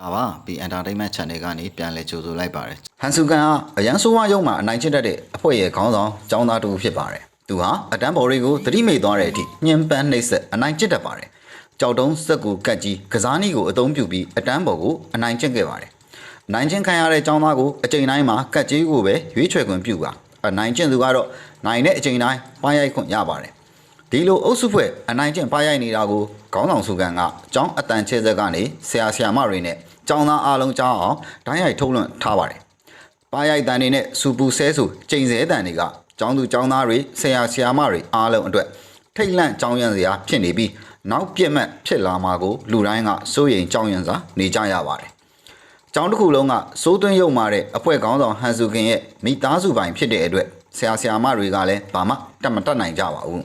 လာပါ B Entertainment Channel ကနေပြန်လည်ကြိုဆိုလိုက်ပါတယ်ဟန်ဆူကန်ကအရန်ဆိုးဝါးရုံမှာအနိုင်ကျင့်တတ်တဲ့အဖွဲ့ရဲ့ခေါင်းဆောင်ကျောင်းသားတူဖြစ်ပါတယ်သူဟာအတန်းဘော်တွေကိုသတိမိတ်သွားတဲ့အထိညှဉ်းပန်းနှိပ်စက်အနိုင်ကျင့်တတ်ပါတယ်ကြောက်တုံးစက်ကူကတ်ကြီးကစားနည်းကိုအသုံးပြုပြီးအတန်းဘော်ကိုအနိုင်ကျင့်ခဲ့ပါတယ်အနိုင်ကျင့်ခံရတဲ့ကျောင်းသားကိုအချိန်တိုင်းမှာကတ်ကြီးကိုပဲရွေးချယ်ခွင့်ပြုပါအနိုင်ကျင့်သူကတော့နိုင်တဲ့အချိန်တိုင်းပါရိုက်ခွင့်ရပါတယ်ဒီလိုအုပ်စုဖွဲ့အနိုင်ကျင့်ပါရိုက်နေတာကိုခေါင်းဆောင်စုကန်ကကျောင်းအတန်ချဲဆက်ကနေဆရာဆရာမတွေနဲ့ ကျောင်းသားအားလုံးကြားအောင်ဒိုင်းရိုက်ထုတ်လွှင့်ထားပါတယ်။ပါရိုက်တန်တွေနဲ့စူပူဆဲဆူချိန်ဆဲတန်တွေကကျောင်းသူကျောင်းသားတွေဆရာဆရာမတွေအားလုံးအတွက်ထိတ်လန့်ကြောင်းရံစရာဖြစ်နေပြီးနောက်ပြက်မှတ်ဖြစ်လာမှာကိုလူတိုင်းကစိုးရိမ်ကြောင်းရံစာနေကြရပါတယ်။ကျောင်းတစ်ခုလုံးကစိုးသွင်းရုံမာတဲ့အဖွဲ့ခေါင်းဆောင်ဟန်ဆူခင်ရဲ့မိသားစုပိုင်ဖြစ်တဲ့အတွက်ဆရာဆရာမတွေကလည်းဘာမှတတ်မတတ်နိုင်ကြပါဘူး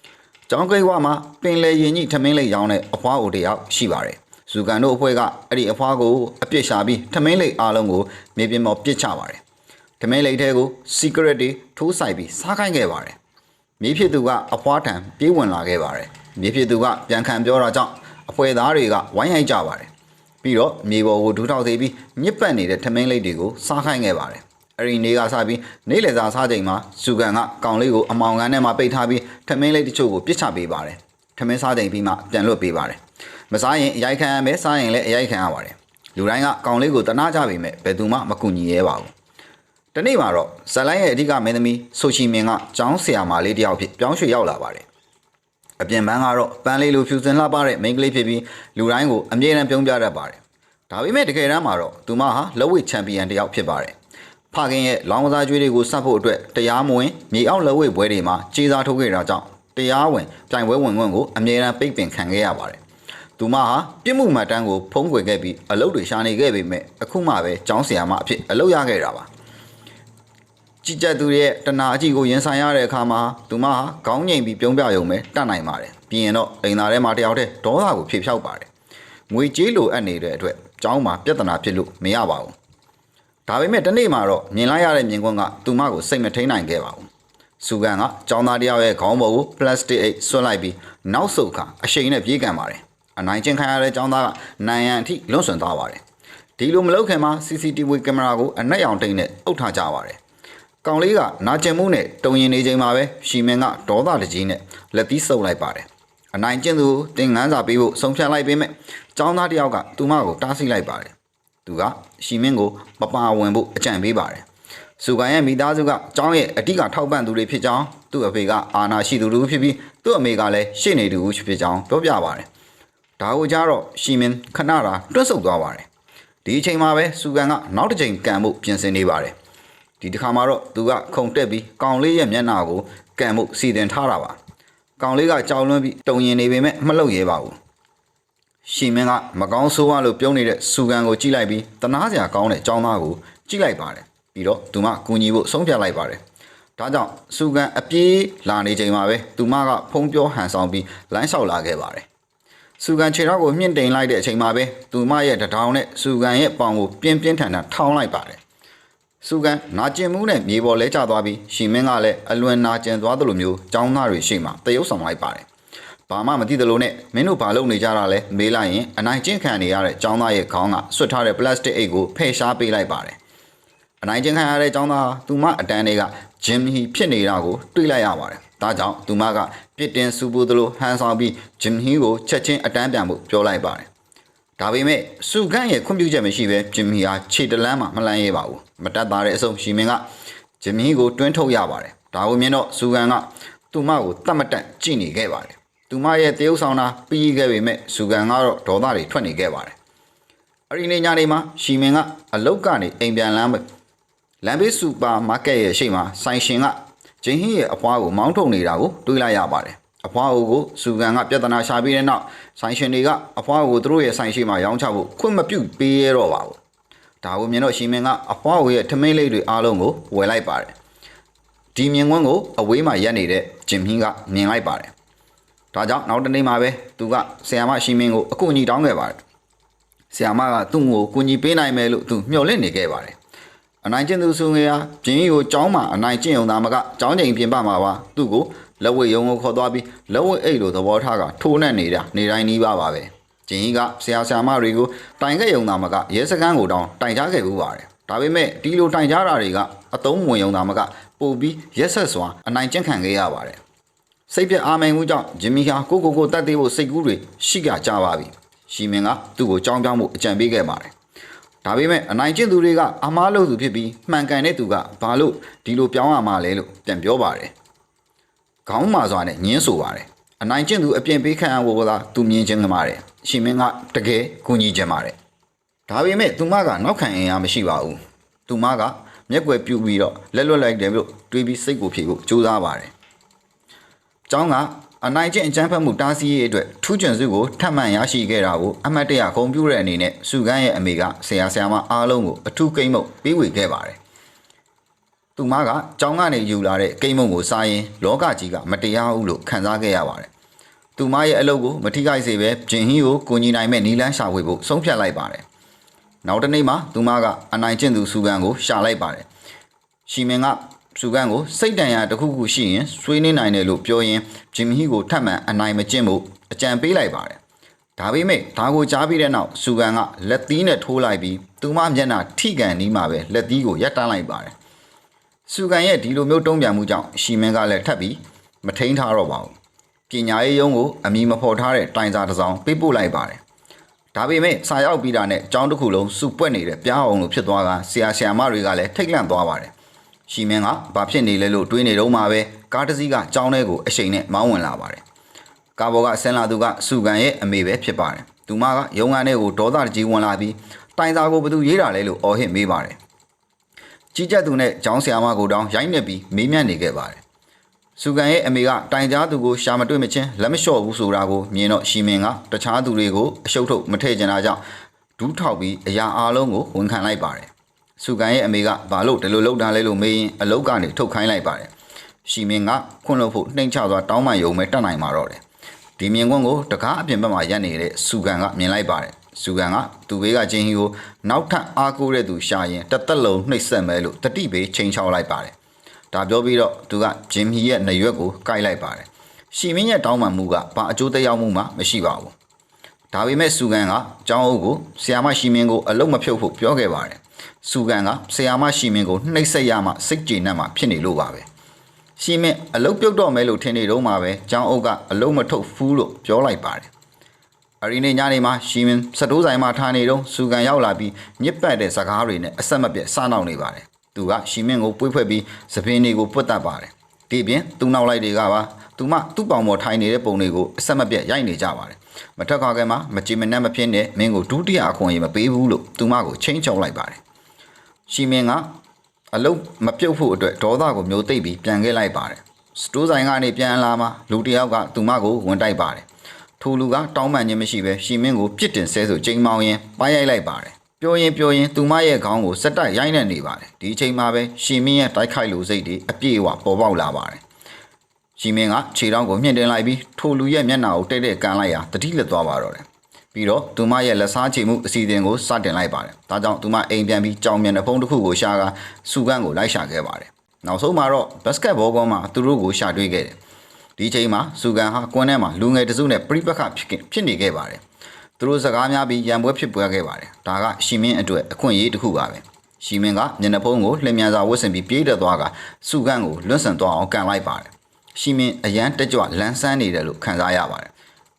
။ကျောင်းကိတ်ဝမှာပင်လေရင်ကြီးထမင်းလိပ်ရောင်းတဲ့အဖွားအိုတယောက်ရှိပါတယ်။ ဇူကန်တို့အဖွဲ့ကအဲ့ဒီအဖွားကိုအပြစ်ရှာပြီးထမင်းလိပ်အားလုံးကိုမြေပြင်ပေါ်ပစ်ချပါတယ်။ထမင်းလိပ်ထဲကို secret တွေထိုးဆိုင်ပြီးစားခိုင်းခဲ့ပါတယ်။မြေဖြစ်သူကအဖွားထံပြေးဝင်လာခဲ့ပါတယ်။မြေဖြစ်သူကပြန်ခံပြောတာကြောင့်အဖွဲ့သားတွေကဝိုင်းရိုက်ကြပါတယ်။ပြီးတော့မြေပေါ်ကိုဒူးထောက်သေးပြီးညစ်ပတ်နေတဲ့ထမင်းလိပ်တွေကိုစားခိုင်းခဲ့ပါတယ်။အဲ့ဒီနေ့ကစပြီးနေ့လယ်စာစားချိန်မှာစုကန်ကကောင်လေးကိုအမောင်ကန်းထဲမှာပိတ်ထားပြီးထမင်းလိပ်တချို့ကိုပြစ်ချပေးပါတယ်။ထမင်းစားချိန်ပြီးမှပြန်လွတ်ပေးပါတယ်။ မစားရင်အရိုက်ခံရမယ်စားရင်လည်းအရိုက်ခံရပါတယ်။လူတိုင်းကကောင်လေးကိုတနာကြပေမဲ့ဘယ်သူမှမကူညီရဲပါဘူး။တနေ့မှာတော့ဇလိုင်းရဲ့အဓိကမင်းသမီးဆိုချီမင်ကကျောင်းဆရာမလေးတယောက်ဖြစ်ပြောင်းရွှေ့ရောက်လာပါတယ်။အပြင်ပန်းကတော့ပန်းလေးလိုဖြူစင်လှပတဲ့မိန်းကလေးဖြစ်ပြီးလူတိုင်းကိုအမြဲတမ်းပြုံးပြတတ်ပါတယ်။ဒါပေမဲ့တကယ်တမ်းမှာတော့သူမဟာလက်ဝှေ့ချန်ပီယံတစ်ယောက်ဖြစ်ပါတယ်။ဖခင်ရဲ့လောင်းကစားကြွေးတွေကိုစပ်ဖို့အတွက်တရားမဝင်မြေအောက်လက်ဝှေ့ပွဲတွေမှာကြေးစားထုတ်ခဲ့တာကြောင့်တရားဝင်ပြိုင်ပွဲဝင်ခွင့်ကိုအမြဲတမ်းပိတ်ပင်ခံခဲ့ရပါတယ်။ သူမဟာပြစ်မှုမှတ်တမ်းကိုဖုံးကွယ်ခဲ့ပြီးအလုပ်တွေရှာနေခဲ့ပေမဲ့အခုမှပဲကျောင်းဆရာမအဖြစ်အလုပ်ရခဲ့တာပါ။ကြည်ကြက်သူရဲ့တနာအကြည့်ကိုရင်ဆိုင်ရတဲ့အခါမှာသူမဟာခေါင်းငိမ်ပြီးပြုံးပြရုံပဲတတ်နိုင်ပါတယ်ပြီးရင်တော့လိန်သားထဲမှာတယောက်တည်းဒေါသကိုဖြေဖြောက်ပါတယ်ငွေကြေးလိုအပ်နေတဲ့အတွက်ကျောင်းမှာပြဿနာဖြစ်လို့မရပါဘူးဒါပေမဲ့တနေ့မှာတော့မြင်လိုက်ရတဲ့မြင်ကွန်းကသူမကိုစိတ်မထိန်နိုင်ခဲ့ပါဘူးစူကန်ကကျောင်းသားတယောက်ရဲ့ခေါင်းပေါ်ကိုပလတ်စတစ်အိတ်ဆွတ်လိုက်ပြီးနောက်ဆုတ်ခါအရှိန်နဲ့ပြေးကန်ပါတယ် အနိုင်ကျင့်ခံရတဲ့ကျောင်းသားကနိုင်ရန်အထိလွန့်ဆွန်သွားပါတယ်ဒီလိုမလုပ်ခင်မှာ CCTV ကင်မရာကိုအနက်ရောင်တိတ်နဲ့အုပ်ထားကြပါတယ်ကောင်လေးကနာကျင်မှုနဲ့တုံရင်နေချိန်မှာပဲရှီမင်ကဒေါသတကြီးနဲ့လက်သီးဆုပ်လိုက်ပါတယ်။အနိုင်ကျင့်သူကိုတင်ငန်းစာပေးဖို့ဆုံးဖြတ်လိုက်ပေမဲ့ចောင်းသားတစ်ယောက်ကသူမကိုတားဆီးလိုက်ပါတယ်။သူကရှီမင်ကိုမပါဝင်ဖို့အကြံပေးပါတယ်။စုကန်ရဲ့မိသားစုကចောင်းရဲ့အတိကထောက်ပံ့သူတွေဖြစ်ကြောင်းသူ့အဖေကအာနာရှိသူလူဖြစ်ပြီးသူ့အမေကလည်းရှေ့နေသူဖြစ်ကြောင်းပြောပြပါတယ်။ ဒါကိုကြတော့ရှီမင်ခဏတာတွတ်ဆုပ်သွားပါတယ်။ဒီအချိန်မှာပဲစုကန်ကနောက်တစ်ချိန်ကန်ဖို့ပြင်ဆင်နေပါတယ်။ဒီတစ်ခါမှာတော့သူကခုံတက်ပြီးကောင်လေးရဲ့မျက်နှာကိုကန်မှုစီတင်ထားတာပါကောင်လေးကကြောက်လွန်းပြီးတုံရင်နေပေမဲ့မလှုပ်ရဲပါဘူးရှီမင်းကမကောင်းဆိုးဝါလို့ပြုံးနေတဲ့စူကန်ကိုကြည့်လိုက်ပြီးတနာစရာကောင်းတဲ့ចောင်းသားကိုကြည့်လိုက်ပါတယ်ပြီးတော့သူမကူညီဖို့ဆုံးဖြတ်လိုက်ပါတယ်ဒါကြောင့်စူကန်အပြေးလာနေချိန်မှာပဲသူမကဖုံးပြောဟန်ဆောင်ပြီးလမ်းလျှောက်လာခဲ့ပါတယ် စူကန်ခြေထောက်ကိုမြင့်တင်လိုက်တဲ့အချိန်မှာပဲသူမရဲ့တထောင်နဲ့စူကန်ရဲ့ပေါင်ကိုပြင်းပြင်းထန်ထန်ထောင်းလိုက်ပါတယ် စုကန်နာကျင်မှုနဲ့မြေပေါ်လဲကျသွားပြီးရှီမင်းကလည်းအလွန်နာကျင်သွားသလိုမျိုးចောင်းသားတွေရှိမှတရုပ်ဆောင်လိုက်ပါတယ်။ဘာမှမသိသလိုနဲ့မင်းတို့ဘာလုပ်နေကြတာလဲမေးလိုက်ရင်အနိုင်ကျင့်ခံနေရတဲ့ចောင်းသားရဲ့ခေါင်းကဆွတ်ထားတဲ့ပလတ်စတစ်အိတ်ကိုဖယ်ရှားပေးလိုက်ပါတယ်။အနိုင်ကျင့်ခံရတဲ့ចောင်းသားဟာသူမအတန်းတွေကဂျင်မီဖြစ်နေတာကိုတွေ့လိုက်ရပါတယ်။ ဒါကြောင့်သူမကပြစ်တင်စူပူသလိုဟန်ဆောင်ပြီးဂျင်မီကိုချက်ချင်းအတန်းပြန်ဖို့ပြောလိုက်ပါတယ်။ဒါပေမဲ့စုခန့်ရဲ့ခွင့်ပြုချက်မရှိဘဲဂျင်မီဟာခြေတလန်းမှမလန်းရဲပါဘူးမတက်တာတဲ့အဆုံးရှီမင်ကဂျင်မီကိုတွင်းထုတ်ရပါတယ်ဒါကိုမြင်တော့စုခန့်ကသူမကိုတတ်မတက်ကြည့်နေခဲ့ပါတယ်သူမရဲ့တရုပ်ဆောင်တာပြီးခဲ့ပေမဲ့စုခန့်ကတော့ဒေါသတွေထွက်နေခဲ့ပါတယ်အဲ့ဒီနေ့ညနေမှာရှီမင်ကအလုတ်ကနေအိမ်ပြန်လမ်းပဲလမ်းဘေးစူပါမားကတ်ရဲ့ရှေ့မှာဆိုင်ရှင်က ဂျင်းဟင်းရဲ့အဖွားကိုမောင်းထုတ်နေတာကိုတွေ့လိုက်ရပါတယ်အဖွားအိုကိုစုကန်ကပြဿနာရှာပြီးတဲ့နောက်ဆိုင်ရှင်တွေကအဖွားကိုသူတို့ရဲ့ဆိုင်ရှိမှာရောင်းချဖို့ခွင့်မပြုပေးရတော့ပါဘူးဒါကိုမြင်တော့ရှီမင်ကအဖွားအိုရဲ့ထမိတ်လိပ်တွေအားလုံးကိုဝယ်လိုက်ပါတယ်ဒီမြင်ကွန်းကိုအဝေးမှာရက်နေတဲ့ဂျင်ဟင်းကမြင်လိုက်ပါတယ်ဒါကြောင့်နောက်တနေ့မှာပဲသူကဆရာမရှီမင်ကိုအကူအညီတောင်းခဲ့ပါတယ်ဆရာမကသူ့ကိုကူညီပေးနိုင်မယ်လို့သူမျှော်လင့်နေခဲ့ပါတယ် အနိုင်ကျင့်သူဆိုငယ်ဟာဂျင်းကြီးကိုကျောင်းမှာအနိုင်ကျင့်ုံသာမကကျောင်းချိန်ပြင်ပမှာပါသူ့ကိုလက်ဝဲရုံကိုခေါ်သွားပြီးလက်ဝဲအိတ်လိုသဘောထားကထိုးနှက်နေတာနေတိုင်းနီးပါပါပဲကျင်းကြီးကဆရာဆရာမတွေကိုတိုင်ခဲ့ရုံသာမကရဲစခန်းကိုတောင်တိုင်ကြားခဲ့ဘူးပါတယ်ဒါပေမဲ့ဒီလိုတိုင်ကြားတာတွေကအတုံးဝင်ရုံသာမကပို့ပြီးရက်ဆက်စွာအနိုင်ကျင့်ခံခဲ့ရပါတယ်စိတ်ပြအားမိန်မှုကြောင့်ဂျင်မီဟာကိုကိုကိုတတ်သေးဖို့စိတ်ကူးတွေရှိကြကြပါပြီရှီမင်ကသူ့ကိုကြောင်းပြောင်းဖို့အကြံပေးခဲ့ပါတယ် ဒါပေမဲ့အနိုင်ကျင့်သူတွေကအမားလို့သူဖြစ်ပြီးမှန်ကန်တဲ့သူကဘာလို့ဒီလိုပြောင်းရမှာလဲလို့ပြန်ပြောပါတယ်ခေါင်းမာစွာနဲ့ညင်းဆိုပါတယ်အနိုင်ကျင့်သူအပြင်ပေးခံရဖို့ကသူမြင်ချင်းကပါတယ်ရှင်မင်းကတကယ်ကူညီခြင်းပါတယ်ဒါပေမဲ့သူမကနောက်ခံအင်အားမရှိပါဘူးသူမကမျက်ွယ်ပြူပြီးတော့လက်လွတ်လိုက်တယ်လို့တွေးပြီးစိတ်ကိုဖြေဖို့ကြိုးစားပါတယ်ကျောင်းက အနိုင်ကျင့်အကြမ်းဖက်မှုတားဆီးရေးအတွက်ထူးချွန်စုကိုထပ်မံရရှိခဲ့တာကိုအမတ်တရဂုံပြူတဲ့အနေနဲ့စုကန်းရဲ့အမေကဆရာဆရာမအားလုံးကိုအထူးကိမ့်မုတ်ပေးဝေခဲ့ပါတယ်သူမကကြောင်းကနေယူလာတဲ့ကိမ့်မုံကိုစားရင်လောကကြီးကမတရားဘူးလို့ခံစားခဲ့ရပါတယ်။သူမရဲ့အလုပ်ကိုမထိခိုက်စေပဲဂျင်ဟီကိုကိုညီနိုင်မဲ့နီလန်းရှာဖွေဖို့ဆုံးဖြတ်လိုက်ပါတယ်။နောက်တစ်နေ့မှာသူမကအနိုင်ကျင့်သူစုကန်ကိုရှာလိုက်ပါတယ်။ရှီမင်က စုကန်ကိုစိတ်တန်ရာတစ်ခုခုရှိရင်ဆွေးနွေးနိုင်တယ်လို့ပြောရင်ဂျင်ဟီကိုထပ်မံအနိုင်မကျင့်ဖို့အကြံပေးလိုက်ပါတယ်။ဒါပေမဲ့ဒါကိုကြားပြီးတဲ့နောက်စုကန်ကလက်သီးနဲ့ထိုးလိုက်ပြီးသူမမျက်နှာထိကန်နီးမှာပဲလက်သီးကိုရပ်တန်းလိုက်ပါတယ်။စုကန်ရဲ့ဒီလိုမျိုးတုံးပြန်မှုကြောင့်ရှီမင်းကလည်းထပ်ပြီးမထိန်ထားတော့ပါဘူးပညာရေးရုံးကိုအမီမဖော်ထားတဲ့တိုင်စာတစ်စောင်ပေးပို့လိုက်ပါတယ်ဒါပေမဲ့စာရောက်ပြီးတာနဲ့အကြောင်းတစ်ခုလုံးစုပွက်နေတဲ့ပြားအောင်လို့ဖြစ်သွားကဆရာဆရာမတွေကလည်းထိတ်လန့်သွားပါတယ် ရှီမင်းကဘာဖြစ်နေလဲလို့တွေးနေတော့မှပဲကားတစ်စီးကကြောင်းထဲကိုအရှိန်နဲ့မောင်းဝင်လာပါတယ်ကားပေါ်ကဆင်းလာသူကစုကန်ရဲ့အမေပဲဖြစ်ပါတယ်သူမကရုံကန်ထဲကိုဒေါသတကြီးဝင်လာပြီးတိုင်စာကိုဘယ်သူရေးတာလဲလို့အော်ဟစ်မေးပါတယ်ကြီးကြပ်သူနဲ့ကျောင်းဆရာမကိုတောင်းရိုက်နှက်ပြီးမေးမြန်းနေခဲ့ပါတယ်။စုကန်ရဲ့အမေကတိုင်ကြားသူကိုရှာမတွေ့မချင်းလက်မလျှော့ဘူးဆိုတာကိုမြင်တော့ရှီမင်ကတခြားသူတွေကိုအရှုပ်ထုတ်မထည့်ချင်တာကြောင့်ဒူးထောက်ပြီးအရာအားလုံးကိုဝန်ခံလိုက်ပါတယ်။ စုကန်ရဲ့အမေကဘာလို့ဒီလိုလုပ်တာလဲလို့မေးရင်အလုတ်ကနေထုတ်ခိုင်းလိုက်ပါတယ်။ရှီမင်ကခွန့်လို့ဖို့နှိမ်ချသွားတောင်းပန်ယုံမဲ့တတ်နိုင်မှာတော့တယ်။ဒီမြင်ကွန်းကိုတကားအပြင်ဘက်မှာရပ်နေတဲ့စုကန်ကမြင်လိုက်ပါတယ်။စုကန်ကသူ့ဘေးကချင်းဟီကိုနောက်ထပ်အားကိုးတဲ့သူရှာရင်တစ်သက်လုံးနှိပ်စက်မဲလို့တတိဘေးချိန်ချောက်လိုက်ပါတယ်။ဒါပြောပြီးတော့သူကဂျင်ဟီရဲ့နရွက်ကိုကိုက်လိုက်ပါတယ်။ရှီမင်းရဲ့တောင်းပန်မှုကဘာအကျိုးသက်ရောက်မှုမှမရှိပါဘူး။ဒါပေမဲ့စုကန်ကကျောင်းအုပ်ကိုဆီယာမရှိမင်းကိုအလုံးမဖြုတ်ဖို့ပြောခဲ့ပါတယ်။ စုကန်ကဆီယာမရှိမင်းကိုနှိပ်စက်ရမှစိတ်ကျေနပ်မှဖြစ်နေလို့ပါပဲ။ရှီမင်းအလုတ်ပြုတ်တော့မဲလို့ထင်နေတော့မှပဲကျောင်းအုပ်ကအလုံးမထုတ်ဘူးလို့ပြောလိုက်ပါတယ်။အရီနေညနေမှာရှီမင်စတိုးဆိုင်မှာထားနေတော့စူကန်ရောက်လာပြီးညစ်ပတ်တဲ့စကားတွေနဲ့အဆက်မပြတ်စားနောက်နေပါတယ်။သူကရှီမင်ကိုပွေးဖွဲ့ပြီးသပင်းတွေကိုပွတ်တတ်ပါတယ်။ဒီပြင်သူ့နောက်လိုက်တွေကပါသူမသူ့ပေါင်ပေါ်ထိုင်နေတဲ့ပုံတွေကိုအဆက်မပြတ်ရိုက်နေကြပါတယ်။မထက်ခွာခဲမှာမကြည်မနှက်မဖြစ်နဲ့မင်းကိုဒုတိယအခွင့်အရေးမပေးဘူးလို့သူမကိုချင်းချောက်လိုက်ပါတယ်။ ရှီမင်ကအလုတ်မပြုတ်ဖို့အတွက်ဒေါသကိုမျိုးသိပ်ပြီးပြန်ခဲ့လိုက်ပါတယ်။စတိုးဆိုင်ကနေပြန်လာမှလူတစ်ယောက်ကသူမကိုဝင်တိုက်ပါတယ်။ထိုလူကတောင်းပန်ခြင်းမရှိဘဲရှီမင်းကိုပြစ်တင်ဆဲဆိုချိန်မောင်းရင်ပိုင်းရိုက်လိုက်ပါတယ်ပြောရင်ပြောရင်သူမရဲ့ခေါင်းကိုစက်တိုက်ရိုက်နေနေပါတယ်ဒီအချိန်မှာပဲရှီမင်းရဲ့တိုက်ခိုက်လူစိတ်တွေအပြည့်အဝပေါ်ပေါက်လာပါတယ်ရှီမင်းကခြေထောက်ကိုမြင့်တင်လိုက်ပြီးထိုလူရဲ့မျက်နှာကိုတိတ်တိတ်ကန်လိုက်ရာတတိလက်သွားပါတော့တယ် ပြီးတော့သူမရဲ့လက်စားချေမှုအစီအစဉ်ကိုစတင်လိုက်ပါတယ်ဒါကြောင့်သူမအိမ်ပြန်ပြီးကြောင်မြန်တဲ့ဖုံးတစ်ခုကိုရှာကစူကန်ကိုလိုက်ရှာခဲ့ပါတယ်နောက်ဆုံးမှာတော့ဘတ်စကတ်ဘောကွန်းမှာသူတို့ကိုရှာတွေ့ခဲ့တယ်ဒီချိန်မှာစူကန်ဟာကွန်းထဲမှာလူငယ်တစုနဲ့ပြိပခဖြစ်ခဲ့ဖြစ်နေခဲ့ပါတယ်။သူတို့စကားများပြီးရံပွဲဖြစ်ပွဲခဲ့ပါတယ်။ဒါကရှီမင်းအတွက်အခွင့်အရေးတစ်ခုပါပဲ။ရှီမင်းကမျက်နှာဖုံးကိုလှည့်မြန်စွာဝတ်ဆင်ပြီးပြေးတက်သွားကစူကန်ကိုလွတ်ဆန်သွားအောင်ကန်လိုက်ပါတယ်။ရှီမင်းအရန်တက်ကြွလန်းဆန်းနေတယ်လို့ခံစားရပါတယ်။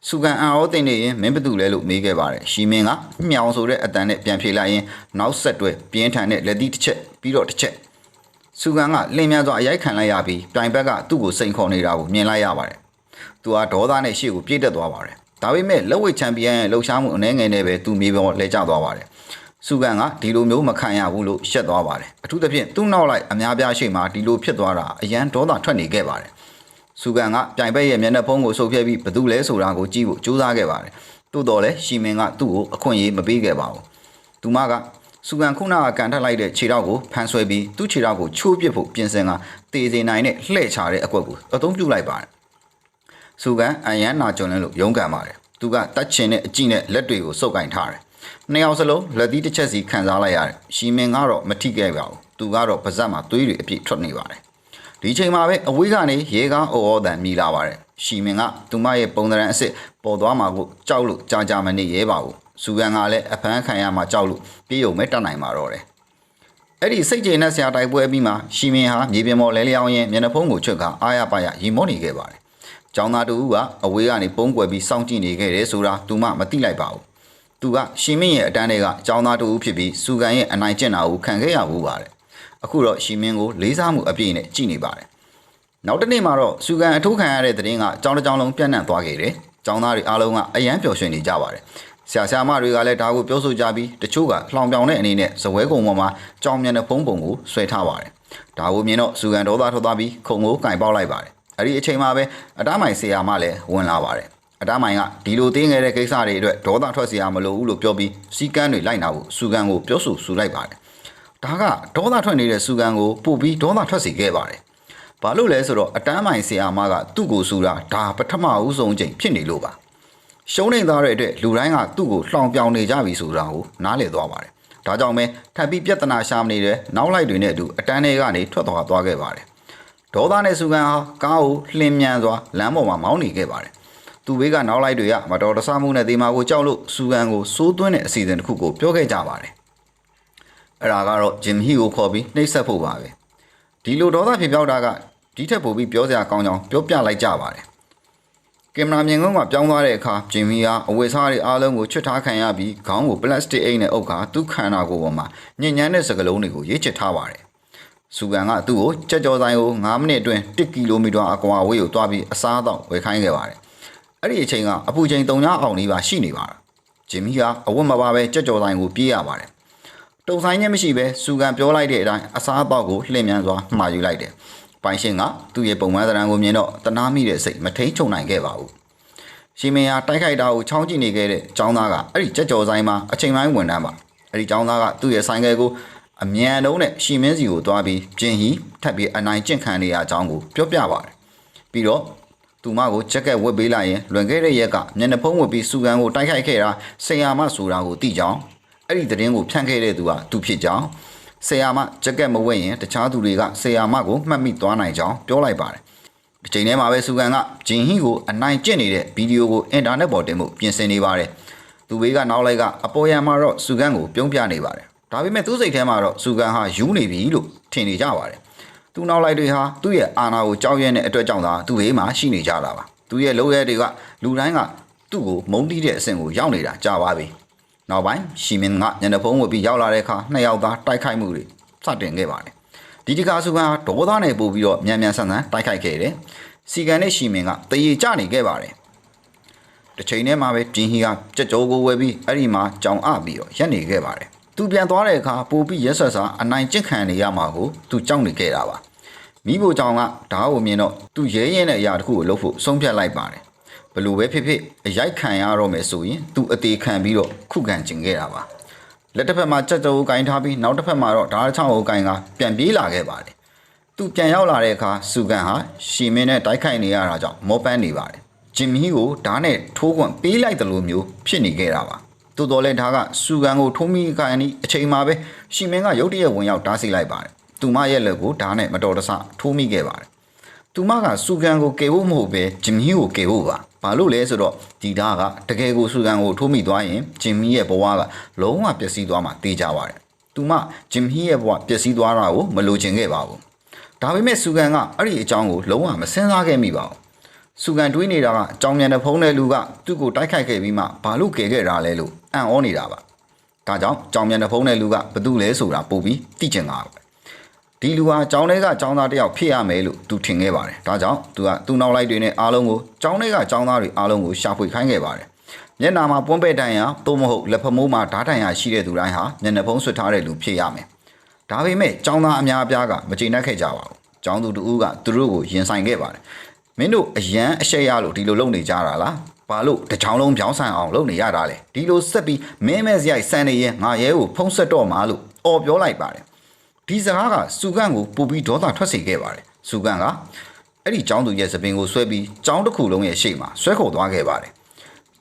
စူကန်အန်အောတင်နေရင်မင်းဘသူလဲလို့မေးခဲ့ပါတယ်။ရှီမင်းကမြောင်ဆိုတဲ့အတန်နဲ့ပြန်ဖြေလိုက်ရင်နောက်ဆက်တွဲပြင်းထန်တဲ့လက်သီးတစ်ချက်ပြီးတော့တစ်ချက်စူကန်ကလင်းမြန်စွာအရိုက်ခံလိုက်ရပြီးပြိုင်ဘက်ကသူ့ကိုစိန်ခေါ်နေတာကိုမြင်လိုက်ရပါတယ်။သူဟာဒေါသနဲ့ရှေ့ကိုပြေးတက်သွားပါတယ်။ဒါပေမဲ့လက်ဝိတ်ချန်ပီယံရဲ့လှုပ်ရှားမှုအနည်းငယ်နဲ့ပဲသူမြေပေါ်လဲကျသွားပါတယ်။စူကန်ကဒီလိုမျိုးမခံရဘူးလို့ရှက်သွားပါတယ်။အထူးသဖြင့်သူ့နောက်လိုက်အများပြားရှိမှဒီလိုဖြစ်သွားတာအရန်ဒေါသထွက်နေခဲ့ပါတယ်။ စူကန်ကပြိုင်ဘက်ရဲ့မျက်နှာဖုံးကိုဆုပ်ဖြဲပြီးဘသူလဲဆိုတာကိုကြည့်ဖို့ကြိုးစားခဲ့ပါတယ်။သို့တော်လည်းရှီမင်ကသူ့ကိုအခွင့်အရေးမပေးခဲ့ပါဘူး။သူမကစူကန်ခုနကကန်ထက်လိုက်တဲ့ခြေထောက်ကိုဖန်ဆွဲပြီးသူ့ခြေထောက်ကိုချိုးပစ်ဖို့ပြင်ဆင်ကတေစေနိုင်တဲ့လှဲ့ချတဲ့အကွက်ကိုအသုံးပြုလိုက်ပါတယ်။စူကန်အယန်နာကြုံလန်းလို့ရုန်းကန်ပါတယ်။သူကတတ်ချင်တဲ့အကြည့်နဲ့လက်တွေကိုစုပ်ကင်ထားတယ်။နှစ်ယောက်စလုံးလက်သီးတစ်ချက်စီခံစားလိုက်ရတယ်။ရှီမင်ကတော့မထိခဲ့ပါဘူး။သူကတော့ပါဇက်မှာသွေးတွေအပြည့်ထွက်နေပါတယ်။ ဒီချိန်မှာပဲအဝေးကနေရေကားအော်အော်တန်မြည်လာပါတယ်ရှီမင်ကသူမရဲ့ပုံသဏ္ဍာန်အစ်စ်ပေါ်သွားမှာကိုကြောက်လို့ကြာကြာမနေရဲပါဘူးစူကန်ကလည်းအဖမ်းခံရမှာကြောက်လို့ပြေးုံမဲ့တတ်နိုင်မှာတော့တယ်အဲ့ဒီစိတ်ကျေနပ်စရာတိုက်ပွဲပြီးမှရှီမင်ဟာမြေပြင်ပေါ်လဲလျောင်းရင်မျက်နှာဖုံးကိုချွတ်ကအားရပါရရီမောနေခဲ့ပါတယ်ကျောင်းသားတူကအဝေးကနေပုံကွယ်ပြီးစောင့်ကြည့်နေခဲ့တယ်ဆိုတာသူမမသိလိုက်ပါဘူးသူကရှီမင်ရဲ့အတန်းတွေကကျောင်းသားတူဖြစ်ပြီးစူကန်ရဲ့အနိုင်ကျင့်တာကိုခံခဲ့ရဘူးပါတယ် အခုတော့ရှီမင်းကိုလေးစားမှုအပြည့်နဲ့ကြည်နေပါတယ်နောက်တစ်နေ့မှာတော့စူကန်အထုတ်ခံရတဲ့သတင်းကအကြောင်းတစ်ကြောင်းလုံးပြန့်နှံ့သွားခဲ့တယ်ကျောင်းသားတွေအားလုံးကအယံပျော်ရွှင်နေကြပါတယ်ဆရာဆရာမတွေကလည်းဒါကိုပြောဆိုကြပြီးတချို့ကလှောင်ပြောင်တဲ့အနေနဲ့ဇပွဲကုံပေါ်မှာကြောင်မြန်တဲ့ဖုံးပုံကိုဆွဲထားပါတယ်။ဒါကိုမြင်တော့စူကန်ဒေါသထွက်သွားပြီးခုံကိုကင်ပေါက်လိုက်ပါတယ်။အဲဒီအချိန်မှာပဲအတားမိုင်ဆရာမလည်းဝင်လာပါတယ်။အတားမိုင်ကဒီလိုတင်းငယ်တဲ့ကိစ္စတွေအတွက်ဒေါသထွက်စရာမလိုဘူးလို့ပြောပြီးစီကန်းတွေလိုက်နာဖို့စူကန်ကိုပြောဆိုဆူလိုက်ပါတယ်။ ဒါကဒေါသထွက်နေတဲ့စူကန်ကိုပို့ပြီးဒေါသထွက်စေခဲ့ပါတယ်။ဘာလို့လဲဆိုတော့အတန်းမိုင်ဆရာမကသူ့ကိုစူတာဒါပထမဦးဆုံးချိန်ဖြစ်နေလို့ပါရှုံးနေသားတဲ့အတွက်လူတိုင်းကသူ့ကိုလှောင်ပြောင်နေကြပြီဆိုတာကိုနားလည်သွားပါတယ်ဒါကြောင့်ပဲထပ်ပြီးပြဿနာရှာမနေတဲ့နောက်လိုက်တွေနဲ့အတူအတန်းတွေကနေထွက်သွားသွားခဲ့ပါတယ်ဒေါသနဲ့စူကန်ဟာကားကိုလှင်မြန်စွာလမ်းပေါ်မှာမောင်းနေခဲ့ပါတယ်သူဘေးကနောက်လိုက်တွေကမတော်တဆမှုနဲ့ဒီမာကိုကြောက်လို့စူကန်ကိုစိုးသွင်းတဲ့အစီအစဉ်တစ်ခုကိုပြောခဲ့ကြပါတယ် အဲ့ဒါကတော့ဂျင်ဟီကိုခေါ်ပြီးနှိပ်စက်ဖို့ပါပဲဒီလိုဒေါသဖြစ်ပြောက်တာကဒီထက်ပိုပြီးပြောစရာကောင်းကြောင်းပြောပြလိုက်ကြပါတယ်ကင်မရာမြင်ကွင်းကပြောင်းသွားတဲ့အခါဂျင်မီဟာအဝတ်စားတွေအားလုံးကိုချွတ်ထားခံရပြီးခေါင်းကိုပလတ်စတစ်အိတ်နဲ့အုပ်ခါသူ့ခန္ဓာကိုယ်ပေါ်မှာညဉ့်ညမ်းတဲ့စကလုံးတွေကိုရေးချစ်ထားပါတယ်စူကန်ကသူ့ကိုကြက်ကြော်ဆိုင်ကို9မိနစ်အတွင်း1ကီလိုမီတာအကွာအဝေးကိုတွားပြီးအစားအသောက်ဝယ်ခိုင်းခဲ့ပါတယ်အဲ့ဒီအချိန်ကအပူချိန်3ညအောင်လေးပါရှိနေပါတာဂျင်မီကအဝတ်မပါပဲကြက်ကြော်ဆိုင်ကိုပြေးရပါတယ် တုံဆိုင်နဲ့မရှိပဲစူကန်ပြောလိုက်တဲ့အတိုင်းအစားအသောက်ကိုလှည့်မြန်စွာမှာယူလိုက်တယ်။ပိုင်ရှင်ကသူ့ရဲ့ပုံမှန်သဏ္ဍာန်ကိုမြင်တော့တနာမိတဲ့စိတ်မထိန်ချုံနိုင်ခဲ့ပါဘူး။ရှင်မင်းဟာတိုက်ခိုက်တာကိုချောင်းကြည့်နေခဲ့တဲ့ចောင်းသားကအဲ့ဒီကြက်ကြော်ဆိုင်မှာအချိန်ပိုင်းဝန်ထမ်းပါ။အဲ့ဒီចောင်းသားကသူ့ရဲ့ဆိုင်ကယ်ကိုအမြန်တုံးနဲ့ရှင်မင်းစီကိုတွားပြီးဂျင်ဟီထပ်ပြီးအနိုင်ကျင့်ခံနေရအကြောင်းကိုပြောပြပါတယ်။ပြီးတော့သူမကိုဂျက်ကက်ဝတ်ပေးလိုက်ရင်လွန်ခဲ့တဲ့ရက်ကမျက်နှာဖုံးဝတ်ပြီးစူကန်ကိုတိုက်ခိုက်ခဲ့တာဆရာမဆိုတာကိုသိကြောင်း အဲ့ဒီသတင်းကိုဖြန့်ခဲ့တဲ့သူကသူဖြစ်ကြောင်းဆရာမဂျက်ကက်မဝတ်ရင်တခြားသူတွေကဆရာမကိုမှတ်မိသွားနိုင်ကြောင်းပြောလိုက်ပါတယ်။ဒီချိန်ထဲမှာပဲစူကန်ကဂျင်ဟီကိုအနိုင်ကျင့်နေတဲ့ဗီဒီယိုကိုအင်တာနက်ပေါ်တင်ဖို့ပြင်ဆင်နေပါတယ်။သူဘေးကနောက်လိုက်ကအပေါ်ယံမှာတော့စူကန်ကိုပြုံးပြနေပါတယ်။ဒါပေမဲ့သူ့စိတ်ထဲမှာတော့စူကန်ဟာယူနေပြီလို့ထင်နေကြပါတယ်။သူနောက်လိုက်တွေဟာသူ့ရဲ့အာဏာကိုကြောက်ရွံ့တဲ့အတွက်ကြောင့်သာသူ့ဘေးမှာရှိနေကြတာပါ။သူ့ရဲ့လုပ်ရဲတွေကလူတိုင်းကသူ့ကိုမုန်းတီးတဲ့အဆင့်ကိုရောက်နေတာကြာပါပြီ။ နောက်ပိုင်းရှီမင်ကညနေဖုံးဝတ်ပြီးရောက်လာတဲ့အခါနှစ်ယောက်သားတိုက်ခိုက်မှုတွေစတင်ခဲ့ပါတယ်။ဒီတခါစုကဒေါသနဲ့ပို့ပြီးတော့မြန်မြန်ဆန်ဆန်တိုက်ခိုက်ခဲ့တယ်။စီကန်နဲ့ရှီမင်ကတရေကျနေခဲ့ပါတယ်။တစ်ချိန်တည်းမှာပဲဂျင်ဟီကကြက်ကြောကိုဝယ်ပြီးအဲ့ဒီမှာကြောင်အပြီးတော့ရက်နေခဲ့ပါတယ်။သူပြန်သွားတဲ့အခါပို့ပြီးရက်ဆက်စာအနိုင်ကျင့်ခံနေရမှာကိုသူကြောက်နေခဲ့တာပါ။မိဖို့ကြောင်ကဓာတ်ကိုမြင်တော့သူရဲရဲနဲ့အရာတစ်ခုကိုလုပ်ဖို့ဆုံးဖြတ်လိုက်ပါတယ်။ ဘလို့ပဲဖြစ်ဖြစ်အရိုက်ခံရတော့မယ်ဆိုရင်သူအသေးခံပြီးတော့ခုခံကျင်ခဲ့တာပါလက်တစ်ဖက်မှာကြက်ကြိုးကိုကင်ထားပြီးနောက်တစ်ဖက်မှာတော့ဓာတ်ချောင်းကိုကင်ကပြန်ပြေးလာခဲ့ပါတယ်သူပြန်ရောက်လာတဲ့အခါစူကန်ဟာရှီမင်းနဲ့တိုက်ခိုက်နေရတာကြောင့်မောပန်းနေပါတယ်ဂျင်မီကိုဓာတ်နဲ့ထိုးခွန့်ပေးလိုက်တယ်လို့မျိုးဖြစ်နေခဲ့တာပါတိုးတော်လဲဓာတ်ကစူကန်ကိုထိုးမိခိုင်းဒီအချိန်မှာပဲရှီမင်းကရုတ်တရက်ဝင်ရောက်ဓာတ်စီလိုက်ပါတယ်သူမရဲ့လက်ကိုဓာတ်နဲ့မတော်တဆထိုးမိခဲ့ပါတယ် သူမကစူကန်ကိုကေဖို့မဟုတ်ပဲဂျင်မီကိုကေဖို့ပါဘာလို့လဲဆိုတော့ဒီဓာတ်ကတကယ်ကိုစူကန်ကိုထိုးမိသွားရင်ဂျင်မီရဲ့ဘဝကလုံးဝပျက်စီးသွားမှတေးကြပါတယ်သူမဂျင်မီရဲ့ဘဝပျက်စီးသွားတာကိုမလိုချင်ခဲ့ပါဘူးဒါပေမဲ့စူကန်ကအဲ့ဒီအကြောင်းကိုလုံးဝမစင်စားခဲ့မိပါဘူးစူကန်တွေးနေတာကအကြောင်းမြန်တဲ့ဖုံးတဲ့လူကသူ့ကိုတိုက်ခိုက်ခဲ့ပြီးမှဘာလို့ကေခဲ့တာလဲလို့အံ့ဩနေတာပါဒါကြောင့်ကြောင်မြန်တဲ့ဖုံးတဲ့လူကဘသူလဲဆိုတာပို့ပြီးသိချင်တာပဲ ဒီလူဟာကျောင်းထဲကကျောင်းသားတစ်ယောက်ဖြစ်ရမယ်လို့သူထင်ခဲ့ပါတယ်။ဒါကြောင့်သူကသူ့နောက်လိုက်တွေနဲ့အားလုံးကိုကျောင်းထဲကကျောင်းသားတွေအားလုံးကိုရှာဖွေခိုင်းခဲ့ပါတယ်။မျက်နာမှာပွန်းပဲ့တိုင်ရသို့မဟုတ်လက်ဖမိုးမှာဓာတ်တိုင်ရရှိတဲ့သူတိုင်းဟာမျက်နှာဖုံးဆွတ်ထားတဲ့လူဖြစ်ရမယ်။ဒါပေမဲ့ကျောင်းသားအများအပြားကမကျေနပ်ခဲ့ကြပါဘူး။ကျောင်းသူတူကသူတို့ကိုရင်ဆိုင်ခဲ့ပါတယ်။မင်းတို့အရန်အရှက်ရလို့ဒီလိုလုပ်နေကြတာလား။ဘာလို့တစ်ချောင်းလုံးပြောင်းဆန်အောင်လုပ်နေရတာလဲ။ဒီလိုဆက်ပြီးမင်းမဲစရိုက်ဆန်နေရင်ငါရဲကိုဖုံးဆက်တော့မှာလို့អော်ပြောလိုက်ပါတယ်။ ဒီစကားကစူကန်ကိုပူပြီးဒေါသထွက်စေခဲ့ပါတယ်စူကန်ကအဲ့ဒီចောင်းသူရဲ့သပင်ကိုဆွဲပြီးចောင်းတစ်ခုလုံးရဲ့ရှေ့မှာဆွဲခေါ်သွားခဲ့ပါတယ်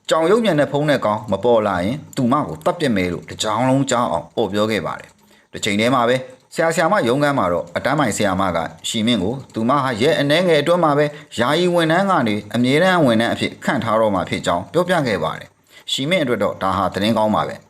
ကြောင်ရုပ်ညံတဲ့ဖုံးတဲ့ကောင်မပေါ်လာရင်သူမကိုတတ်ပြစ်မယ်လို့တကြောင်လုံးကြားအောင်အော်ပြောခဲ့ပါတယ်တစ်ချိန်တည်းမှာပဲစဆရာဆရာမရုံးခန်းမှာတော့အတန်းပိုင်ဆရာမကရှီမင်းကိုသူမဟာရဲ့အနေငယ်အတွင်းမှာပဲယာယီဝန်ထမ်းကနေအမြဲတမ်းဝန်ထမ်းအဖြစ်ခန့်ထားတော့မှာဖြစ်ကြောင်းပြောပြခဲ့ပါတယ်ရှီမင်းအတွက်တော့ဒါဟာသတင်းကောင်းပါပဲ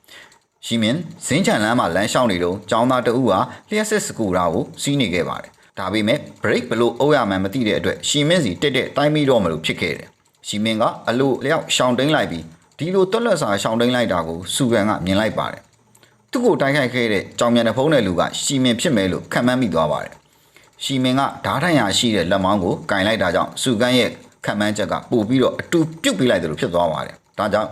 ရှီမင်းဇင်းချန်လမ်းမှာလမ်းလျှောက်နေတော့ចောင်းသားတအူးဟာလျှက်စစ်စကူတာကိုစီးနေခဲ့ပါတယ်ဒါပေမဲ့ break ဘလို့အုပ်ရမှန်းမသိတဲ့အတွက်ရှီမင်းစီတက်တက်တိုင်းပြီးတော့မလို့ဖြစ်ခဲ့တယ်ရှီမင်းကအလို့လျောက်ရှောင်တိန်လိုက်ပြီးဒီလိုတွက်လက်စာရှောင်တိန်လိုက်တာကိုစူကန်ကမြင်လိုက်ပါတယ်သူ့ကိုတိုက်ခိုက်ခဲ့တဲ့ကြောင်မြန်တဲ့ဖုံးတဲ့လူကရှီမင်ဖြစ်မယ်လို့ခံမှန်းမိသွားပါတယ်။ရှီမင်ကဓာတ်ထိုင်ရာရှိတဲ့လက်မောင်းကိုကင်လိုက်တာကြောင့်စုကန်းရဲ့ခံမှန်းချက်ကပို့ပြီးတော့အတူပြုတ်ပေးလိုက်တယ်လို့ဖြစ်သွားပါတယ်။ဒါကြောင့်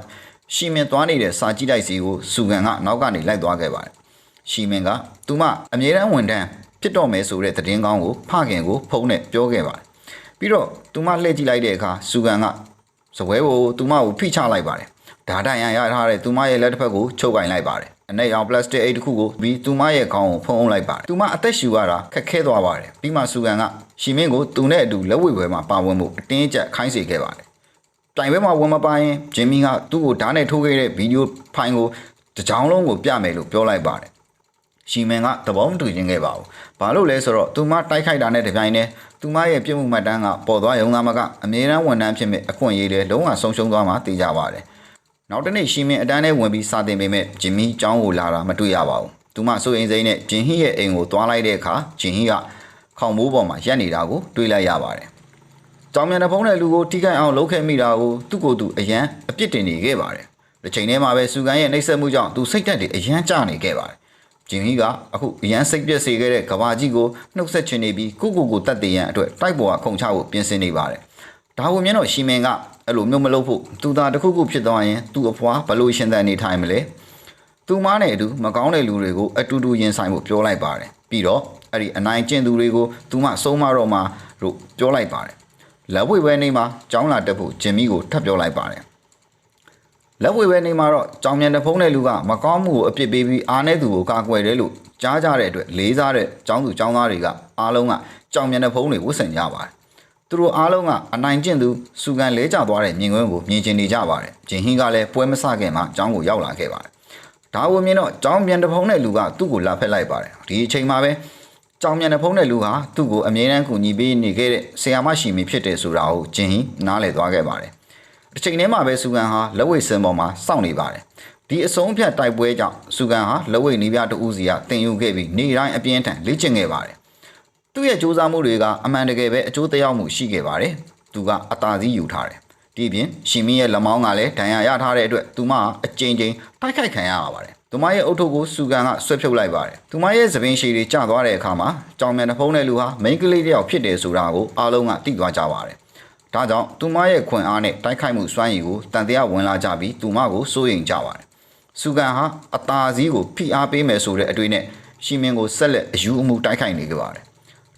ရှီမင်သွားနေတဲ့စာကြည့်တိုက်စီကိုစုကန်းကနောက်ကနေလိုက်သွားခဲ့ပါတယ်။ရှီမင်ကသူမအမြဲတမ်းဝန်ထမ်းဖြစ်တော့မယ်ဆိုတဲ့သတင်းကောင်းကိုဖခင်ကိုဖုံးနဲ့ပြောခဲ့ပါတယ်။ပြီးတော့သူမလှည့်ကြည့်လိုက်တဲ့အခါစုကန်းကစပွဲကိုသူမကိုဖိချလိုက်ပါတယ်။ဓာတ်တိုင်ရရထားတဲ့သူမရဲ့လက်တစ်ဖက်ကိုချုပ်ကင်လိုက်ပါတယ်။အနေအောင်ပလတ်စတစ်အိတ်တစ်ခုကိုပြီးသူမရဲ့ခေါင်းကိုဖုံးအောင်လိုက်ပါတယ်။သူမအသက်ရှူရတာခက်ခဲသွားပါတယ်။ပြီးမှစုကန်ကရှီမင်းကိုသူနဲ့အတူလက်ဝဲပွဲမှာပါဝင်မှုအတင်းကျပ်ခိုင်းစေခဲ့ပါတယ်။ တိုင်ဘဲမှာဝင်မပါရင်ဂျင်မီကသူ့ကိုဓာတ်နဲ့ထိုးခဲ့တဲ့ဗီဒီယိုဖိုင်ကိုတစ်ကြောင်လုံးကိုပြမယ်လို့ပြောလိုက်ပါတယ်။ရှီမန်ကသဘောမတူခြင်းခဲ့ပါဘူး။ဘာလို့လဲဆိုတော့သူမတိုက်ခိုက်တာနဲ့တပြိုင်တည်းသူမရဲ့ပြစ်မှုမှတ်တမ်းကပေါ်သွားရုံသာမကအမြဲတမ်းဝန်ထမ်းဖြစ်မဲ့အခွင့်အရေးတွေလုံးဝဆုံးရှုံးသွားမှသိကြပါတယ်။နောက်တစ်နေ့ရှီမန်အတန်းထဲဝင်ပြီးစာတင်ပေမဲ့ဂျင်မီကျောင်းကိုလာတာမတွေ့ရပါဘူး။သူမစိုးရင်စိမ့်နဲ့ဂျင်ဟီရဲ့အိမ်ကိုသွားလိုက်တဲ့အခါဂျင်ဟီကခေါင်မိုးပေါ်မှာရက်နေတာကိုတွေ့လိုက်ရပါတယ်။ ကျောင်းမြန်တဲ့ဖုံးတဲ့လူကိုထိခိုက်အောင်လုပ်ခဲ့မိတာကိုသူ့ကိုယ်သူအရန်အပြစ်တင်နေခဲ့ပါတယ်။ဒီချိန်ထဲမှာပဲစူကန်ရဲ့နှိပ်စက်မှုကြောင့်သူစိတ်ဓာတ်တွေအရန်ကျနေခဲ့ပါတယ်။ဂျင်ဟီကအခုအရန်စိတ်ပြက်စေခဲ့တဲ့ကဘာကြီးကိုနှုတ်ဆက်ချင်နေပြီးကိုကိုကိုတတ်တည်ရန်အတွက်တိုက်ပေါ်ကခုံချဖို့ပြင်ဆင်နေပါတယ်။ဒါကိုမြင်တော့ရှီမင်ကအဲ့လိုမျိုးမလုပ်ဖို့သူသားတစ်ခုခုဖြစ်သွားရင်သူ့အဖွားဘလို့ရှင်သန်နေထိုင်မလဲ။သူမားနဲ့အတူမကောင်းတဲ့လူတွေကိုအတူတူရင်ဆိုင်ဖို့ပြောလိုက်ပါတယ်။ပြီးတော့အဲ့ဒီအနိုင်ကျင့်သူတွေကိုသူမဆုံးမတော့မှလို့ပြောလိုက်ပါတယ်။ လက်ဝေဘဲနေမှာကျောင်းလာတက်ဖို့ဂျင်မီကိုထပ်ပြောလိုက်ပါတယ်လက်ဝေဘဲနေမှာတော့ကြောင်မြန်တဖုံးတဲ့လူကမကောင်းမှုကိုအပြစ်ပေးပြီးအားနဲ့သူကိုကာကွယ်တယ်လို့ကြားကြတဲ့အတွက်လေးစားတဲ့ကျောင်းသူကျောင်းသားတွေကအားလုံးကကြောင်မြန်တဖုံးတွေဝတ်ဆင်ကြပါတယ်သူတို့အားလုံးကအနိုင်ကျင့်သူစူကန်လဲကျသွားတဲ့မြင်ကွင်းကိုမြင်ကျင်နေကြပါတယ်ဂျင်ဟင်းကလည်းပွဲမဆခင်မှာကျောင်းကိုရောက်လာခဲ့ပါတယ်ဒါဝင်မြင်တော့ကျောင်းမြန်တဖုံးတဲ့လူကသူ့ကိုလာဖက်လိုက်ပါတယ်ဒီအချိန်မှာပဲ ကြောင်မြန်တဲ့ဖုံးတဲ့လူဟာသူ့ကိုအမြဲတမ်းကူညီပေးနေခဲ့တဲ့ဆရာမရှိမီဖြစ်တယ်ဆိုတာကိုဂျင်ဟင်းနားလည်သွားခဲ့ပါတယ်။တစ်ချိန်တည်းမှာပဲစူကန်ဟာလက်ဝိတ်စင်ပေါ်မှာစောင့်နေပါတယ်။ဒီအစုံအဖြတ်တိုက်ပွဲကြောင့်စူကန်ဟာလက်ဝိတ်နေပြတူဦးစီကတင်ယူခဲ့ပြီးနေတိုင်းအပြင်းထန်လေ့ကျင့်ခဲ့ပါတယ်။သူ့ရဲ့စူးစမ်းမှုတွေကအမှန်တကယ်ပဲအကျိုးသက်ရောက်မှုရှိခဲ့ပါတယ်။သူကအသာစီးယူထားတယ်။ဒီပြင်ရှင်မင်းရဲ့လက်မောင်းကလည်းဒဏ်ရာရထားတဲ့အတွက်သူမအကြိမ်ကြိမ်တိုက်ခိုက်ခံရပါပါတယ်။ သူမရဲ့အုတ်ထုပ်ကိုစူကန်ကဆွဲဖြုတ်လိုက်ပါတယ်။သူမရဲ့သပင်ရှည်တွေကျသွားတဲ့အခါမှာကြောင်မြန်တစ်ဖုံးတဲ့လူဟာမိန်းကလေးတစ်ယောက်ဖြစ်တယ်ဆိုတာကိုအားလုံးကသိသွားကြပါတယ်။ဒါကြောင့်သူမရဲ့ခွန်အားနဲ့တိုက်ခိုက်မှုစွမ်းရည်ကိုတန်တရားဝင်လာကြပြီးသူမကိုစိုးရိမ်ကြပါတယ်။စုကန်ဟာအตาစည်းကိုဖိအားပေးမယ်ဆိုတဲ့အတွေ့နဲ့ရှီမင်းကိုဆက်လက်အယူအမှုတိုက်ခိုက်နေကြပါတယ်။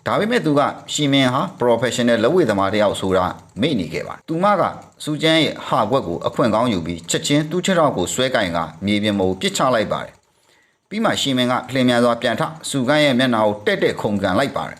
ဒါပေမဲ့သူကရှီမင်းဟာ professional လက်ဝဲသမားတစ်ယောက်ဆိုတာမေ့နေခဲ့ပါတယ်။သူမကစူကျန်းရဲ့ဟာဘွက်ကိုအခွင့်ကောင်းယူပြီးချက်ချင်းသူ့ချက်တော့ကိုဆွဲကင်ကမြေပြင်ပေါ်ကိုပစ်ချလိုက်ပါတယ်။ပြီးမှရှီမင်ကလှင်မြန်စွာပြန်ထစူကန်းရဲ့မျက်နှာကိုတက်တက်ခုန်ကန်လိုက်ပါတယ်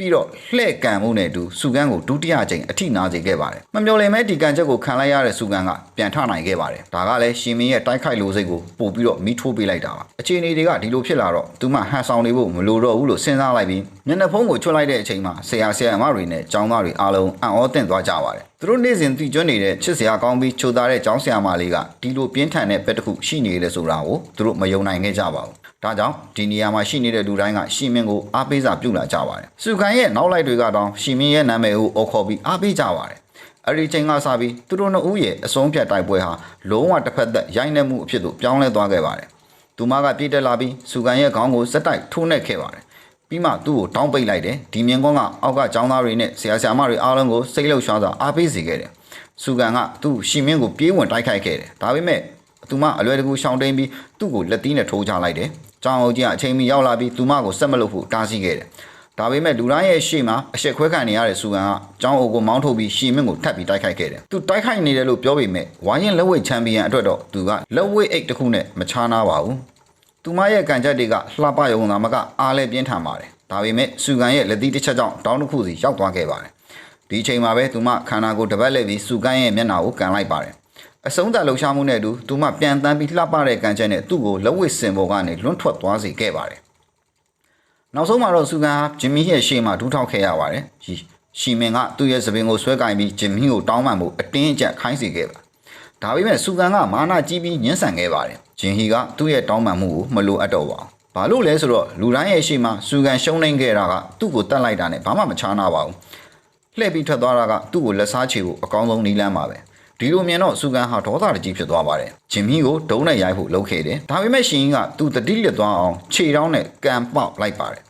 ပြီးတော့လှဲ့ကန်မှုနဲ့အတူစူကန်းကိုဒုတိယကြိမ်အထိနာစေခဲ့ပါတယ်မမျော်လင့်မဲဒီကန်ချက်ကိုခံလိုက်ရတဲ့စူကန်းကပြန်ထနိုင်ခဲ့ပါတယ်ဒါကလည်းရှီမင်ရဲ့တိုက်ခိုက်လိုစိတ်ကိုပို့ပြီးတော့မိထိုးပေးလိုက်တာပါအခြေအနေတွေကဒီလိုဖြစ်လာတော့သူမှဟန်ဆောင်နေဖို့မလိုတော့ဘူးလို့စဉ်းစားလိုက်ပြီးမျက်နှာဖုံးကိုချွတ်လိုက်တဲ့အချိန်မှာဆရာဆရာမတွေနဲ့ကျောင်းသားတွေအားလုံးအံ့ဩသင့်သွားကြပါတယ်သူတို့နေ့စဉ်တည်ကျွနေတဲ့ချစ်စရာကောင်းပြီးချိုသားတဲ့ကျောင်းဆရာမလေးကဒီလိုပြင်းထန်တဲ့ဘက်တစ်ခုရှိနေတယ်ဆိုတာကိုသူတို့မယုံနိုင်ခဲ့ကြပါဘူး ဒါကြောင့်ဒီနေရာမှာရှိနေတဲ့လူတိုင်းကရှီမင်းကိုအားပေးစာပြုလာကြပါတယ်။စုခိုင်ရဲ့နောက်လိုက်တွေကတောင်ရှီမင်းရဲ့နာမည်ကိုအော်ခေါ်ပြီးအားပေးကြပါတယ်။အဲဒီချိန်ကစပြီးသူတို့နှစ်ဦးရဲ့အဆုံးဖြတ်တိုက်ပွဲဟာလုံးဝတစ်ဖက်သက်ရိုက်နှက်မှုအဖြစ်သို့ပြောင်းလဲသွားခဲ့ပါတယ်။သူမကပြေးတက်လာပြီးစုခိုင်ရဲ့ခေါင်းကိုစက်တိုက်ထိုးနှက်ခဲ့ပါတယ်။ပြီးမှသူ့ကိုတောင်းပိတ်လိုက်တယ်။ဒီမြင်ကွန်းကအောက်ကចောင်းသားတွေနဲ့ဆရာဆရာမတွေအားလုံးကိုစိတ်လှုပ်ရှားစွာအားပေးစေခဲ့တယ်။စုကန်ကသူ့ရှီမင်းကိုပြေးဝင်တိုက်ခိုက်ခဲ့တယ်။ဒါပေမဲ့သူမအလွယ်တကူရှောင်တိန်ပြီးသူ့ကိုလက်သီးနဲ့ထိုးချလိုက်တယ်။ ကြောင်အောင်ကြီးကအချိန်မီရောက်လာပြီးသူမကိုဆက်မလုပ်ဖို့တားဆီးခဲ့တယ်။ဒါပေမဲ့လူတိုင်းရဲ့ရှေ့မှာအဆက်ခွဲခံနေရတဲ့စူကန်ကကြောင်အုပ်ကိုမောင်းထုတ်ပြီးရှီမင်းကိုထပ်ပြီးတိုက်ခိုက်ခဲ့တယ်။သူတိုက်ခိုက်နေတယ်လို့ပြောပေမဲ့ဝိုင်းရင်လက်ဝဲချန်ပီယံအတွက်တော့သူကလက်ဝဲအိတ်တစ်ခုနဲ့မချားနာပါဘူး။သူမရဲ့ကန်ချက်တွေကလှပယုံသာမကအားလဲပြင်းထန်ပါတယ်။ဒါပေမဲ့စူကန်ရဲ့လက်သီးတစ်ချက်ကြောင့်တောင်းတစ်ခုစီရောက်သွားခဲ့ပါတယ်။ဒီအချိန်မှာပဲသူမခန္ဓာကိုယ်တပတ်လက်ပြီးစူကန်ရဲ့မျက်နှာကိုကန်လိုက်ပါတယ်။ အဆုံးသတ်လှုပ်ရှားမှုနဲ့အတူသူမပြန်တန်းပြီးလှပတဲ့ကန်ချက်နဲ့သူ့ကိုလက်ဝဲစင်ပေါ်ကနေလွန့်ထွက်သွားစေခဲ့ပါတယ်နောက်ဆုံးမှာတော့စူကန်ဟာဂျင်မီရဲ့ရှေ့မှာဒူးထောက်ခဲ့ရပါတယ်ရှီရှီမင်ကသူ့ရဲ့သပင်ကိုဆွဲကင်ပြီးဂျင်မီကိုတောင်းပန်ဖို့အတင်းအကျပ်ခိုင်းစေခဲ့ပါဒါပေမဲ့စူကန်ကမာနာကြီးပြီးညှင်းဆန်ခဲ့ပါတယ်ဂျင်ဟီကသူ့ရဲ့တောင်းပန်မှုကိုမလိုအပ်တော့ပါဘူးဘာလို့လဲဆိုတော့လူတိုင်းရဲ့ရှေ့မှာစူကန်ရှုံးနေခဲ့တာကသူ့ကိုတတ်လိုက်တာနဲ့ဘာမှမချားနာပါဘူးလှည့်ပြီးထွက်သွားတာကသူ့ကိုလက်စားချေဖို့အကောင်းဆုံးနီးလန်းပါပဲ ဒီလိုမြင်တော့စူကန်ဟာဒေါသတကြီးဖြစ်သွားပါတယ်ဂျင်မီကိုဒုံးနဲ့ရိုက်ဖို့လုပ်ခဲ့တယ်ဒါပေမဲ့ရှင်ကြီးကသူ့တတိလစ်သွားအောင်ခြေထောင်းနဲ့ကန်ပေါက်လိုက်ပါတယ်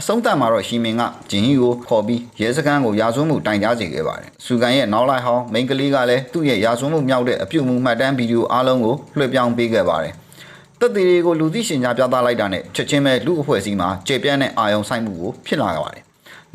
အဆုံးသတ်မှာတော့ရှီမင်ကဂျင်ဟီကိုခေါ်ပြီးရဲစခန်းကိုရာဇဝတ်မှုတိုင်ကြားစေခဲ့ပါတယ်။စူကန်ရဲ့နောက်လိုက်ဟောင်းမိန်းကလေးကလည်းသူ့ရဲ့ရာဇဝတ်မှုမြောက်တဲ့အပြုတ်မှုမှတ်တမ်းဗီဒီယိုအားလုံးကိုလွှဲပြောင်းပေးခဲ့ပါတယ်။တက်သေးတွေကိုလူသိရှင်ကြားပြသလိုက်တာနဲ့ချက်ချင်းပဲလူအဖွဲ့အစည်းမှာကျေပြန့်တဲ့အာယုံဆိုင်မှုကိုဖြစ်လာခဲ့ပါတယ်။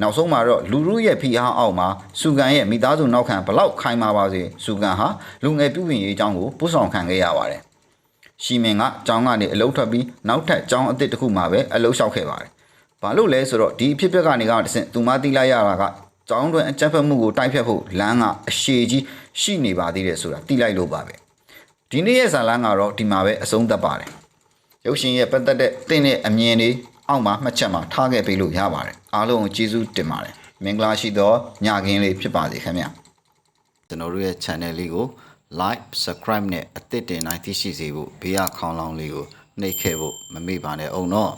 နောက်ဆုံးမှာတော့လူရုရဲ့ဖိအားအောက်မှာစူကန်ရဲ့မိသားစုနောက်ခံဘလောက်ခိုင်မာပါစေစူကန်ဟာလူငယ်ပြုပြင်ရေးအကြောင်းကိုပို့ဆောင်ခံခဲ့ရပါတယ်။ရှီမင်ကကျောင်းကနေအလုတ်ထွက်ပြီးနောက်ထပ်ကျောင်းအသစ်တစ်ခုမှာပဲအလုတ်လျှောက်ခဲ့ပါတယ်။ဘာလို့လဲဆိုတော့ဒီအဖြစ်အပျက်ကနေကတဆင့်သူမသိလိုက်ရတာကကျောင်းတွင်အကြမ်းဖက်မှုကိုတိုက်ဖြတ်ဖို့လမ်းကအရှည်ကြီးရှိနေပါသေးတယ်ဆိုတာသိလိုက်လို့ပါပဲ။ဒီနေ့ရဲ့ဇာလန်းကတော့ဒီမှာပဲအဆုံးသတ်ပါတယ်။ရုပ်ရှင်ရဲ့ပတ်သက်တဲ့တင့်တဲ့အမြင်တွေ အောက်မှာမှတ်ချက်မှာထားခဲ့ပေးလို့ရပါတယ်။အားလုံးကိုကျေးဇူးတင်ပါတယ်။မင်္ဂလာရှိသောညခင်းလေးဖြစ်ပါစေခင်ဗျာ။ကျွန်တော်တို့ရဲ့ channel လေးကို like subscribe နဲ့အသစ်တင်နိုင်သိရှိစေဖို့ဘေးကခေါင်းလောင်းလေးကိုနှိပ်ခဲ့ဖို့မမေ့ပါနဲ့အောင်တော့